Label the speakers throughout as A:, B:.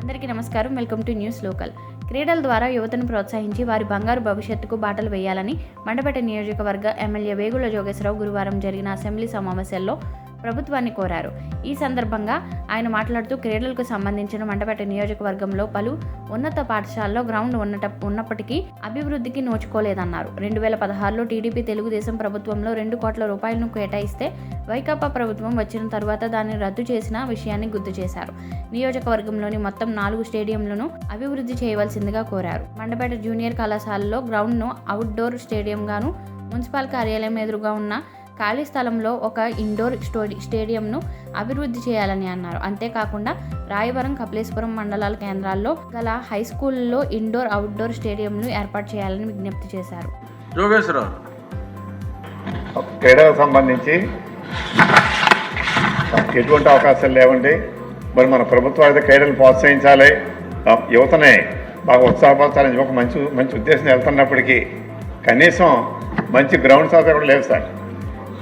A: అందరికీ నమస్కారం. Welcome to news local. క్రీడల ద్వారా యువతను ప్రోత్సహించి వారి బంగారు భవిష్యత్తుకు బాటలు వేయాలని మండపేట నియోజకవర్గ ఎమ్మెల్యే వేగుల జోగేశ్వరరావు గురువారం జరిగిన అసెంబ్లీ సమావేశాల్లో ప్రభుత్వాన్ని కోరారు. ఈ సందర్భంగా ఆయన మాట్లాడుతూ క్రీడలకు సంబంధించిన మండపేట నియోజకవర్గంలో పలు ఉన్నత పాఠశాలలో గ్రౌండ్ ఉన్నట ఉన్నప్పటికీ అభివృద్ధికి నోచుకోలేదన్నారు. రెండు వేల పదహారులో టీడీపీ తెలుగుదేశం ప్రభుత్వంలో రెండు కోట్ల రూపాయలను కేటాయిస్తే వైకాపా ప్రభుత్వం వచ్చిన తర్వాత దాన్ని రద్దు చేసిన విషయాన్ని గుర్తు చేశారు. నియోజకవర్గంలోని మొత్తం నాలుగు స్టేడియంలను అభివృద్ధి చేయవలసిందిగా కోరారు. మండపేట జూనియర్ కళాశాలలో గ్రౌండ్ను అవుట్డోర్ స్టేడియంగాను మున్సిపల్ కార్యాలయం ఎదురుగా ఉన్న ఖాళీ స్థలంలో ఒక ఇండోర్ స్టోడి స్టేడియంను అభివృద్ధి చేయాలని అన్నారు. అంతేకాకుండా రాయవరం కపిలేశ్వరం మండలాల కేంద్రాల్లో గల హై స్కూల్లో ఇండోర్ అవుట్డోర్ స్టేడియంను ఏర్పాటు చేయాలని విజ్ఞప్తి చేశారు.
B: క్రీడలకు సంబంధించి ఎటువంటి అవకాశాలు లేవండి. మరి మన ప్రభుత్వం అయితే క్రీడలు ప్రోత్సహించాలి. యువతని బాగా ఉత్సాహపరచాలని ఒక మంచి మంచి ఉద్దేశం వెళ్తున్నప్పటికీ కనీసం మంచి గ్రౌండ్ సౌకర్యం కూడా లేవు సార్.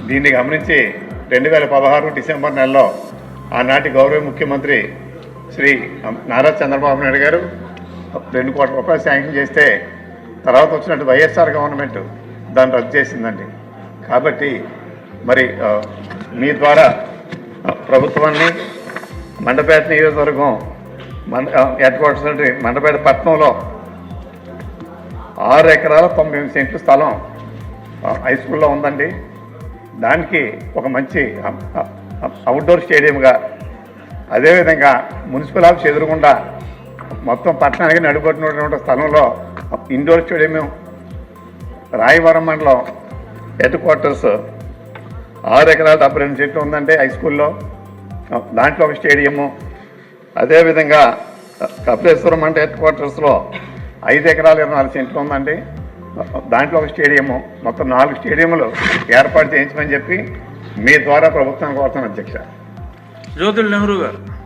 B: దీన్ని గమనించి రెండు వేల పదహారు డిసెంబర్ నెలలో ఆనాటి గౌరవ ముఖ్యమంత్రి శ్రీ నారా చంద్రబాబు నాయుడు గారు రెండు కోట్ల రూపాయలు శాంక్షన్ చేస్తే తర్వాత వచ్చినట్టు వైఎస్ఆర్ గవర్నమెంట్ దాన్ని రద్దు చేసిందండి. కాబట్టి మరి మీ ద్వారా ప్రభుత్వాన్ని మండపేట నియోజకవర్గం మండ హెడ్ క్వార్టర్స్ మండపేట పట్టణంలో ఆరు ఎకరాల తొంభై ఎనిమిది సెంట్లు స్థలం హై స్కూల్లో ఉందండి. దానికి ఒక మంచి అవుట్డోర్ స్టేడియంగా అదేవిధంగా మున్సిపల్ ఆఫీస్ ఎదురుగుండా మొత్తం పట్టణానికి నడుపడినటువంటి స్థలంలో ఇండోర్ స్టేడియం రాయవరం మండలం హెడ్ క్వార్టర్స్ ఆరు ఎకరాల డెబ్బై రెండు చెట్లు ఉందండి హై స్కూల్లో దాంట్లో ఒక స్టేడియము అదేవిధంగా కపిలేశ్వరం అంటే హెడ్ క్వార్టర్స్లో ఐదు ఎకరాలు ఇరవై నాలుగు సెంట్లు ఉందండి. దాంట్లో ఒక స్టేడియము మొత్తం నాలుగు స్టేడియంలు ఏర్పాటు చేయించమని చెప్పి మీ ద్వారా ప్రభుత్వం కోరుతాను అధ్యక్ష.
C: జ్యోతుల్ నెహ్రూ గారు.